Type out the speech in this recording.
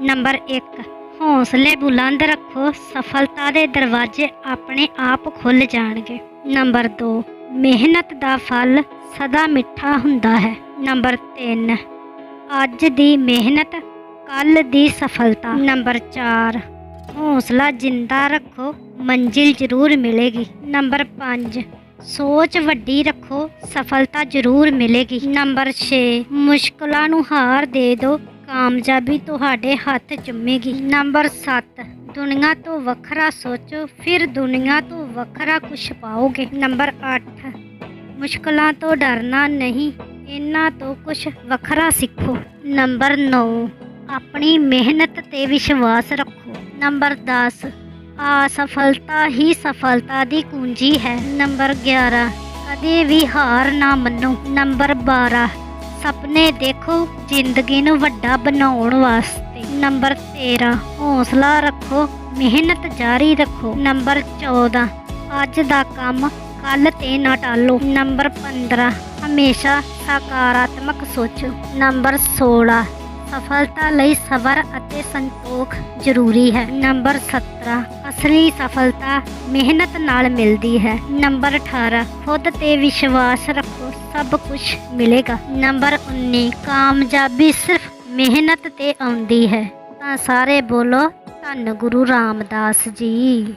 Number 1 ਹੌਸਲੇ ਬੁਲੰਦ ਰੱਖੋ, ਸਫਲਤਾ ਦੇ ਦਰਵਾਜ਼ੇ ਆਪਣੇ ਆਪ ਖੁੱਲ ਜਾਣਗੇ। ਨੰਬਰ 2 ਮਿਹਨਤ ਦਾ ਫਲ ਸਦਾ ਮਿੱਠਾ ਹੁੰਦਾ ਹੈ। ਨੰਬਰ 3 ਅੱਜ ਦੀ ਮਿਹਨਤ ਕੱਲ ਦੀ ਸਫਲਤਾ। ਨੰਬਰ 4 ਹੌਸਲਾ ਜਿੰਦਾ ਰੱਖੋ, ਮੰਜ਼ਿਲ ਜ਼ਰੂਰ ਮਿਲੇਗੀ। ਨੰਬਰ 5 ਸੋਚ ਵੱਡੀ ਰੱਖੋ, ਸਫਲਤਾ ਜ਼ਰੂਰ ਮਿਲੇਗੀ। ਨੰਬਰ 6 ਮੁਸ਼ਕਲਾਂ ਨੂੰ ਹਾਰ ਦੇ ਦਿਓ ਕਾਮਯਾਬੀ ਤੁਹਾਡੇ ਹੱਥ ਚੁੰਮੇਗੀ ਨੰਬਰ 7 ਦੁਨੀਆ ਤੋਂ ਵੱਖਰਾ ਸੋਚੋ, ਫਿਰ ਦੁਨੀਆ ਤੋਂ ਵੱਖਰਾ ਕੁਝ ਪਾਓਗੇ। ਨੰਬਰ 8 ਮੁਸ਼ਕਲਾਂ ਤੋਂ ਡਰਨਾ ਨਹੀਂ, ਇਹਨਾਂ ਤੋਂ ਕੁਝ ਵੱਖਰਾ ਸਿੱਖੋ। ਨੰਬਰ 9 ਆਪਣੀ ਮਿਹਨਤ ਤੇ ਵਿਸ਼ਵਾਸ ਰੱਖੋ। ਨੰਬਰ 10 ਅਸਫਲਤਾ ਹੀ ਸਫਲਤਾ ਦੀ ਕੁੰਜੀ ਹੈ। ਨੰਬਰ 11 ਕਦੇ ਵੀ ਹਾਰ ਨਾ ਮੰਨੋ। ਨੰਬਰ 12 ਸੁਪਨੇ ਦੇਖੋ ਜ਼ਿੰਦਗੀ ਨੂੰ ਵੱਡਾ ਬਣਾਉਣ ਵਾਸਤੇ। ਨੰਬਰ 13 ਹੌਸਲਾ ਰੱਖੋ, ਮਿਹਨਤ ਜਾਰੀ ਰੱਖੋ। ਨੰਬਰ 14 ਅੱਜ ਦਾ ਕੰਮ ਕੱਲ ਤੇ ਨਾ ਟਾਲੋ। ਨੰਬਰ 15 ਹਮੇਸ਼ਾ ਸਕਾਰਾਤਮਕ ਸੋਚੋ। ਨੰਬਰ 16 ਸਫਲਤਾ ਲਈ ਸਬਰ ਅਤੇ ਸੰਤੋਖ ਜ਼ਰੂਰੀ ਹੈ। ਨੰਬਰ 17 ਅਸਲੀ ਸਫਲਤਾ ਮਿਹਨਤ ਨਾਲ ਮਿਲਦੀ ਹੈ। ਨੰਬਰ 18 ਖੁਦ ਤੇ ਵਿਸ਼ਵਾਸ ਰੱਖੋ, ਸਭ ਕੁਝ ਮਿਲੇਗਾ। ਨੰਬਰ 19 ਕਾਮਯਾਬੀ ਸਿਰਫ ਮਿਹਨਤ ਤੇ ਆਉਂਦੀ ਹੈ। ਤਾਂ ਸਾਰੇ ਬੋਲੋ, ਧੰਨ ਗੁਰੂ ਰਾਮਦਾਸ ਜੀ।